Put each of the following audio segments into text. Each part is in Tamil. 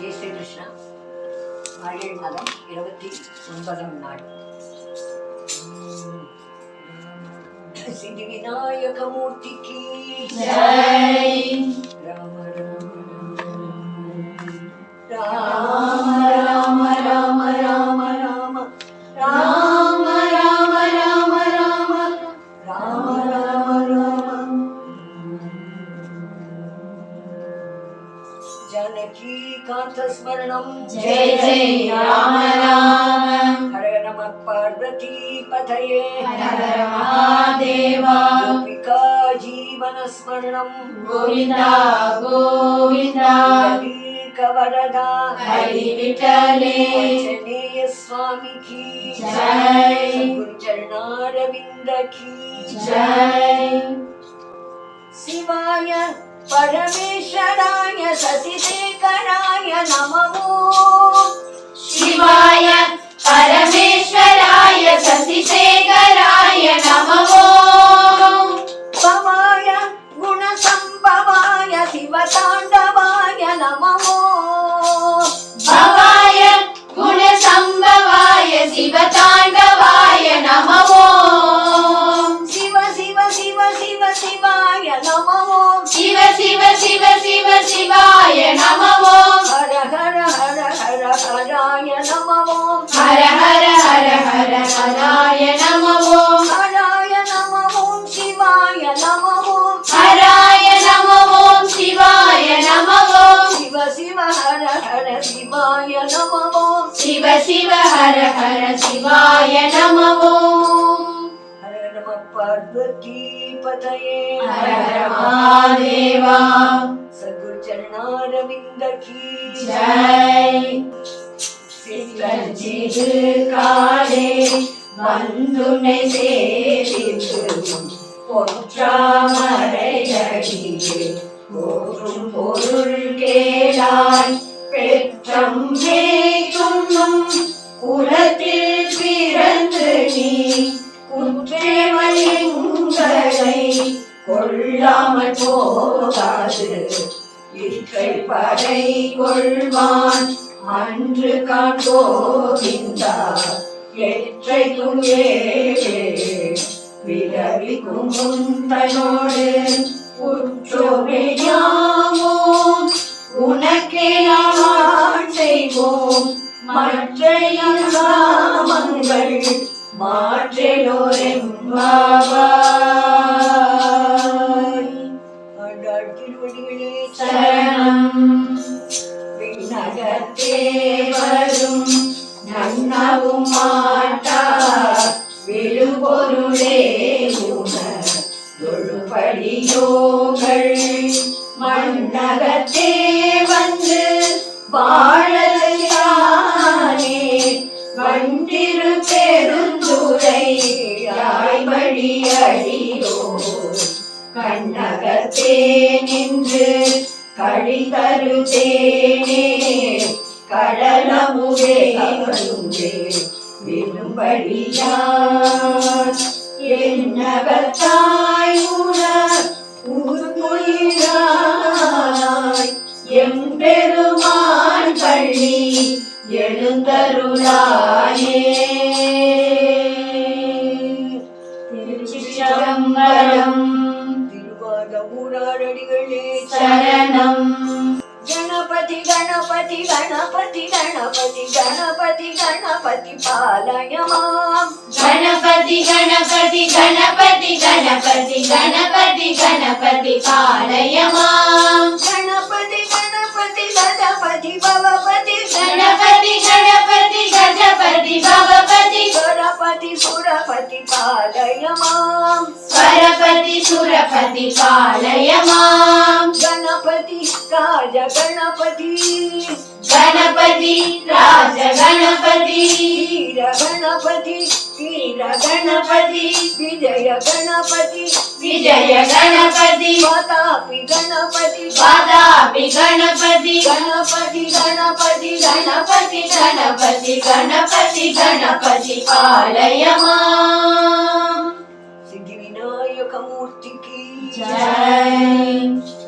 జై శ్రీకృష్ణ. ఆడేడు మదం ఇరవై ఒன்பదం నాడు. సిద్ధి వినాయకమూర్తికి రామ రామ రామ. जानकी कांत जानकीकान्तस्मरणं जय जय राम राम। हर नम पार्वती पथये हर महादेवा। गोपिका जीवनस्मरणं गोविन्दा गोविंदा कवरदा हरि विठले चनेय स्वामी की जय। गुरुचरणारविन्द की जय। शिवाय परमेश्वराय सतिशेखराय नमो। சிவ சிவ சிவாய நமவோ ஹர ஹர ஹர ஹர ஹராய நமவோ ஹர ஹர ஹர ஹர ஹராய நமவோ ஹராய நமவோ சிவாய நமவோ ஹராய நமவோ சிவாய நமவோ சிவ சிவ ஹர ஹர சிவாய நமவோ சிவ சிவ ஹர ஹர சிவாய நமவோ पार्वतीपतये हर महादेवा सद्गुरुचरणारविन्द की जय சிவஞ்சிறுகாலே வந்துனை சேவிக்கும் பொற்றாமரையடியே போற்றும் பொருள் கேளாய் பெற்றம் மேய்க்கும் உலக கொள்ளாமல் போகாது. இருக்கை படை கொள்வான் அன்று காண்போகின்றா எற்றை துங்கே விரவிக்கும் முந்தனோடு உற்றோமையாமோ உனக்கே நான் செய்வோம். மற்ற நாமங்கள் வாழலானே வண்டிரு பெருந்துரை யாய்மழி அடியோ கண்ணகத்தே நின்று கழிதருதேனே கடலமுதே வருந்தே விரும்படியான் என்னகத்தாய் உணர் உருகுயிராய் எம்பெருமான் ஆண்டாள் பள்ளி எழுந்தருளாயே திருச்சிற்றம்பலம் திருவாதமுடாரடிகளே சரணம். கணபதி கணபதி கணபதி கணபதி கணபதி கணபதி பாலயமாம். கணபதி கணபதி கணபதி கணபதி கணபதி கணபதி பாலயமாம். கணபதி गणपति भवपति गणपति गणपति गजपति भवपति गणपति सुरपति पालय माम् स्वरपति सुरपति पालय माम् गणपति राज गणपति गणपति राज गणपति वीर गणपति వీర గణపతి విజయ గణపతి. విజయ గణపతి. వాతాపి గణపతి. వాతాపి గణపతి. గణపతి గణపతి గణపతి గణపతి గణపతి గణపతి పాలయమా సిద్ధి వినాయకమూర్తికి జై.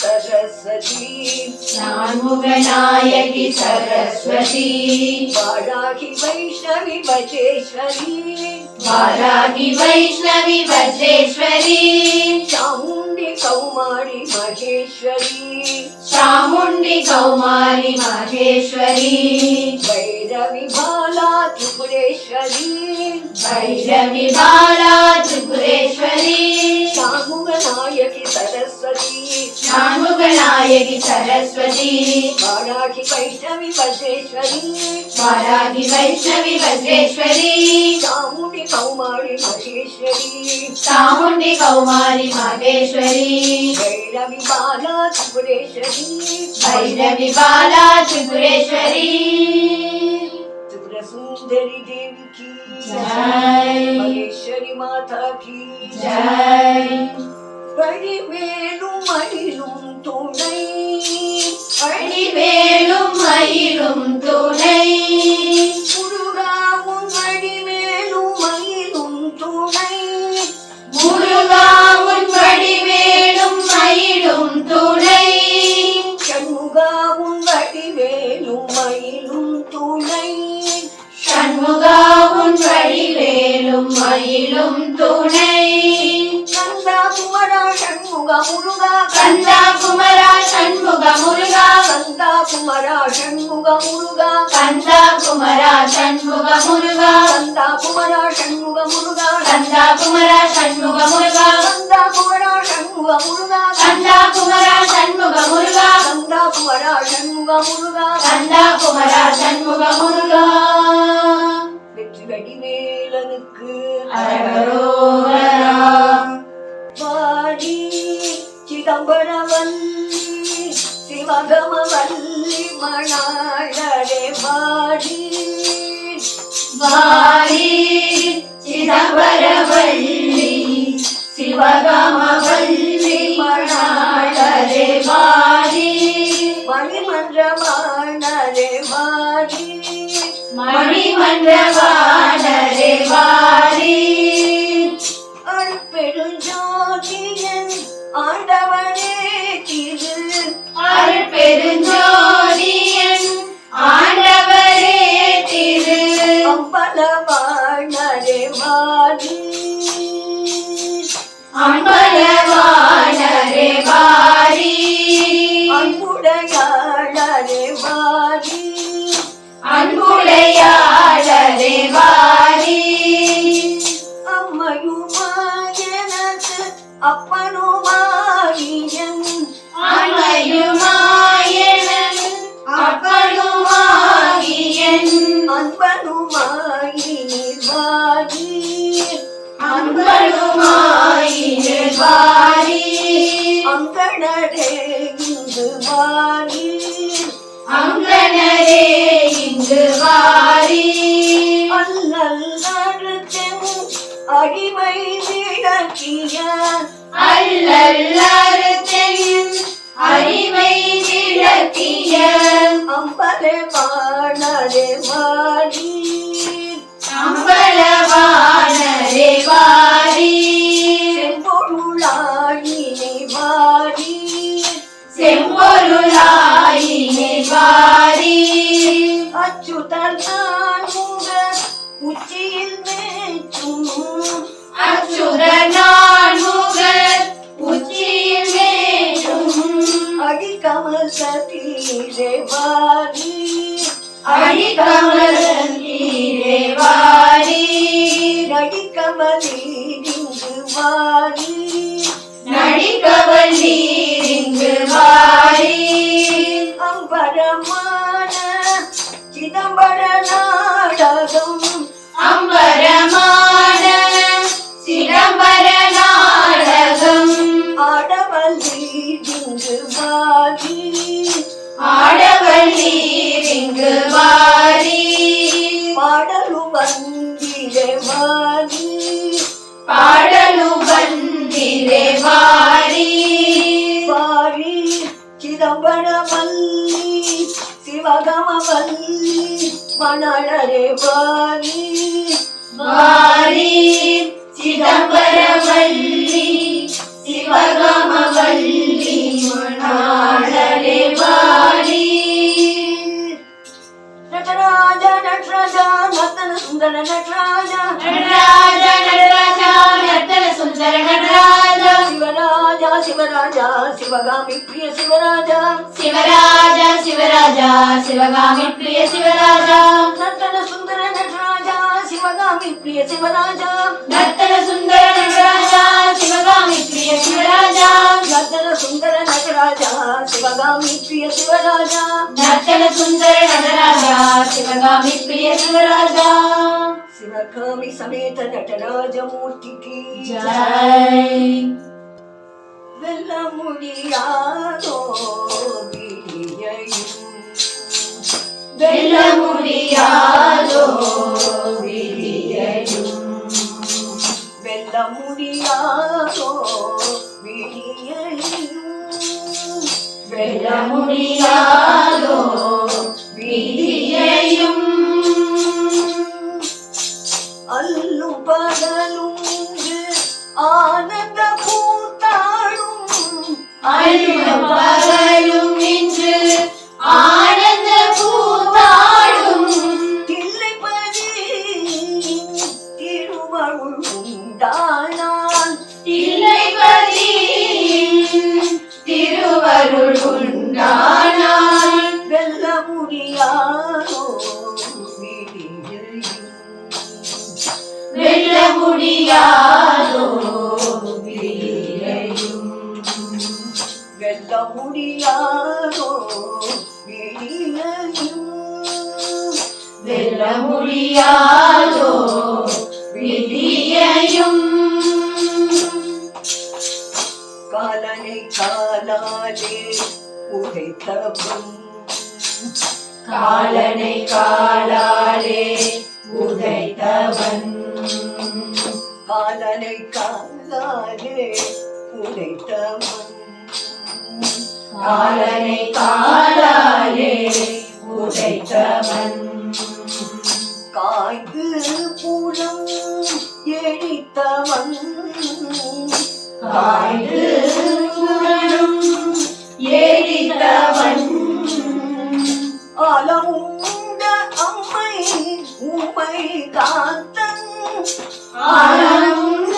సరస్వతి. సరస్వతి. వారాహి వైష్ణవి వజేశ్వరి. చాముండి కౌమారి మహేశ్వరి. చాముండి కౌమారి మహేశ్వరి. భైరవి బాలా త్రిపురేశ్వరి. భైరవి బాలా త్రిపురేశ్వరి. చాముగనాయకి సరస్వతి. देवी सरस्वती। वाराही वैष्णवी वज्रेश्वरी वाराही वैष्णवी वज्रेश्वरी चामुंडी कौमारी महेश्वरी। चामुंडी कौमारी महेश्वरी। भैरवी बाला त्रिपुरेश्वरी। भैरवी बाला त्रिपुरेश्वरी। सुंदरी देवी की जय। महेश्वरी माता की। जय। வழிமேலும் மயிலும் துணை. கந்தா குமரா சண்முக முருகா. கந்தா குமரா சண்முக முருகா. கந்தா குமரா சண்முக முருகா. கந்தா குமரா சண்முக முருகா. கந்தா குமரா சண்முக முருகா. கந்தா குமரா சண்முக முருகா. கந்தா குமரா சண்முக முருகா. கந்தா குமரா சண்முக முருகா. கந்தா குமரா சண்முக முருகா. வெற்றி வடிவேலனுக்கு அரகரோகரா. சிதம்பரவல்லி சிவகமவல்லி மணாளரே வாடி. வாரி சிதம்பரவல்லி சிவகாமவல்லி மணாளரே வாரி மணிமன்றமானரே வாடி. மணிமன்றவாணரே வாரி அருட்பெருஞ்சோதியன் ஆண்டவனே திரு அருள் பெருஞ்சோதியன் ஆண்டவரே திரு அம்பலவாணரே மாறி வாரி. அங்கணரே இங்கு வாரி. அங்கணரே இங்கு வாரி. அண்ணல் நடத்தும் அடிமை விளக்கிய அல்லல்லாரத்தையும் அடிமை விளக்கிய அம்பலே பாடரே மாடி அம்பலவானரே வாரி. ഉച്ചിയിൽ അടിക്കമൽ സതീരെ വാരി അടിക്കമൽ സതീരെ വാരി. നടിക്കമലീരിങ്ക് വാരി. നടിക്കമലീ baik Ang pada mana? Kita பகமவல்லி மணரே வாரி வாரி శివగామి ప్రియ శివరాజా. శివరాజా శివరాజా శివగామి ప్రియ శివరాజా. నర్తన సుందర నటరాజా శివగామి ప్రియ శివరాజా. నర్తన సుందర నటరాజా శివగామి ప్రియ శివరాజా. నర్తన సుందర నటరాజా శివగామి ప్రియ శివరాజా. నర్తన సుందర నటరాజా శివగామి ప్రియ శివరాజా. శివగామి సమేత నటరాజమూర్తికి. జై. വെല്ല മുടിയാതോ വിരിയയും വെല്ല മുടിയാതോ വിരിയയും വെല്ല മുടിയാതോ വിരിയയും വെല്ല മുടിയാ വെള്ളമുടിയാലോ വിരിയും വെള്ളമുടിയാലോ വിരിയും വെള്ളമുടിയാലോ വിരിയും കലനെ കാലാലേ ഉടൈത്തവം காலனை காலாலே உடைத்தவன் காலனை காலாலே உதைத்தவன் காலனை காலாலே உடைத்தவன் உதைத்தவன் காய்ந்து புலம் எடித்தவன் காய்ந்து புறம் எரித்தவன். அலமுண்ட அம்மை உமை காத்தன். ஆனந்தமே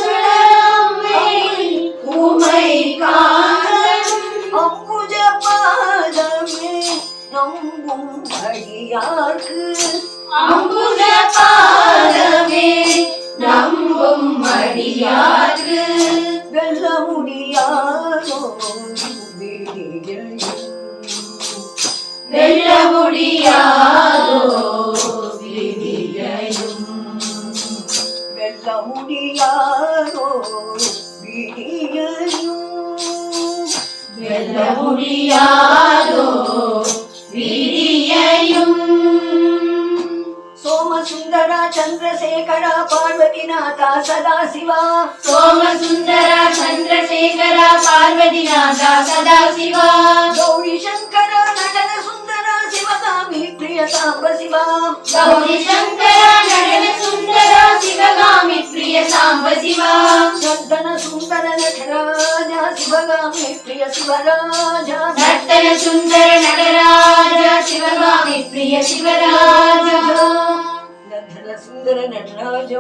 வெல்ல முடியாதோ விதியையும். சோமசுந்தரா சந்திரசேகரா பார்வதிநாதா சதா சிவா. சோமசுந்தர சந்திரசேகர பார்வதிநாதா சதாசிவா கௌரி சங்கரா நடன சுந்தரா ప్రియ సాంబ శివ గౌరీ శంకర నటన సుందర శివగామి ప్రియ సాంబ శివ నర్తన సుందర నటరాజ శివగామి ప్రియ శివరాజ నర్తన సుందర నటరాజ శివగామి ప్రియ శివరాజ.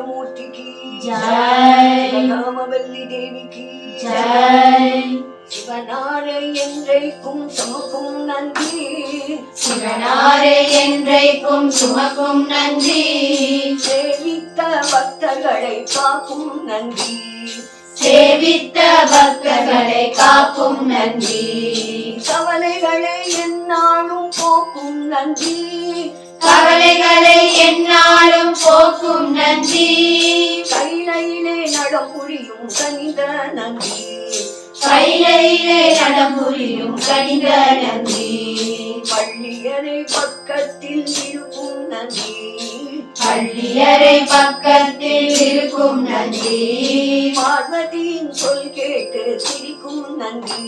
மூர்த்திக்கு ஜெய். சிவகாமவல்லி தேவிக்கு ஜெய் சிவனாரை என்றைக்கும் சமக்கும் நன்றி சிவனாரே என்றைக்கும் சுமக்கும் நன்றி சேவித்த பக்தர்களை காக்கும் நன்றி சேவித்த பக்தர்களை காக்கும் நன்றி கவலைகளை எந்நாளும் போக்கும் நன்றி போக்கும் நன்றி கைலையிலே நடமுடியும் கனித நன்றி கையிலே நடமுறியும் கனிந்த நன்றி பள்ளியரை பக்கத்தில் இருக்கும் நன்றி பள்ளியறை பக்கத்தில் இருக்கும் நன்றி பார்வதியின் சொல் கேட்டு சிரிக்கும் நன்றி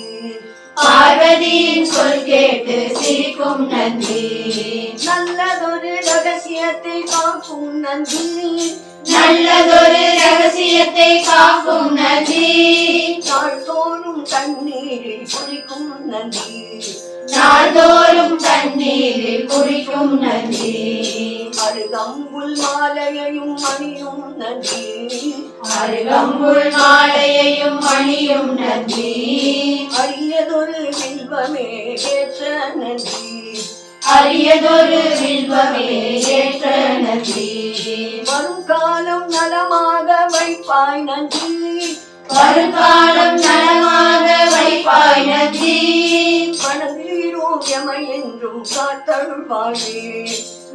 பார்வதியின் சொல் கேட்டு சிரிக்கும் நன்றி. நல்லதொரு ரகசியத்தை காக்கும் நன்றி. நல்லதொரு ரகசியத்தை காக்கும் நன்றி. நாள்தோறும் தண்ணீரில் குளிக்கும் நன்றி. நாள்தோறும் தண்ணீரில் குடிக்கும் நன்றி. அருகம்புல் மாலையையும் மணியும் நன்றி அருகம்புல் மாலையையும் மணியும் நன்றி அரியதொரு வில்வமே ஏற்ற நன்றி அரியதொரு வில்வமே ஏற்ற நன்றி வரும் காலம் நலமாக வைப்பாய் நன்றி வருங்காலம் நலமாக வைப்பாய் நன்றி வணங்குகிறோம் எமை என்றும் காத்தருள்வாயே.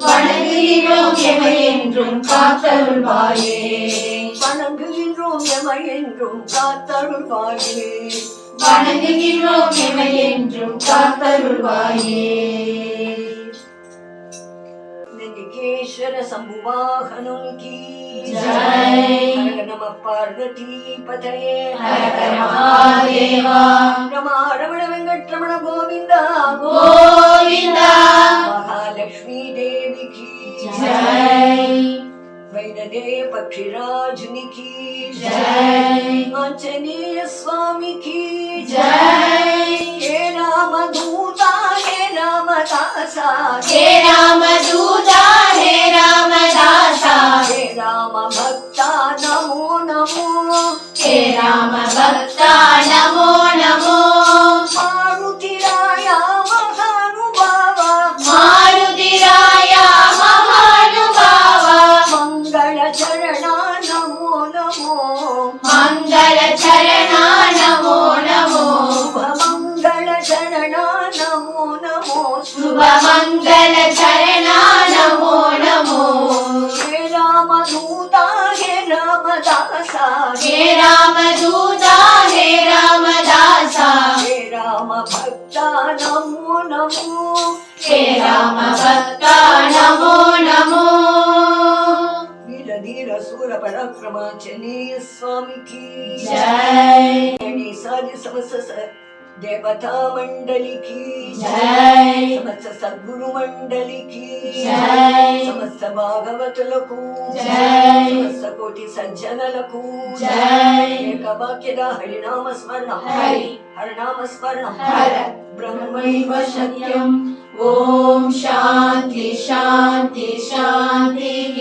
வணங்குகிறோம் எமை என்றும் காத்தருள்வாயே வணங்குகின்றோம் எமை என்றும் காத்தருள்வாயே வணங்குகிறோம் எமை என்றும் காத்தருள்வாயே நந்திகேஸ்வர சம்புவாகனம் கீ நம பார்வதி பதயே ஹர மகாதேவா ரமா ரமண வெங்கட்ரமண கோவிந்தா. கோவிந்தா. जय पक्षीराजनी की जय आंजनेय स्वामी की जय हे राम दूता हे राम दासा हे राम दूता हे राम दासा हे राम भक्ता नमो नमो हे राम भक्ता नमो नमो प्रभु हे रामभक्ता नमो। नमो धीर सूर पराक्रम चनीय स्वामी की। जय। साधि समस्त देवता मंडली की। जय। समस्त सद्गुरु मंडली की। जय। समस्त भागवतुలకు जय। समस्त कोटि सज्जनలకు जय। ఏకవాక్యద హరినామ స్మరణ హరి హరినామ స్మరణ హరి ब्रह्मैव सत्यम् ॐ शान्ति शान्ति शान्तिः।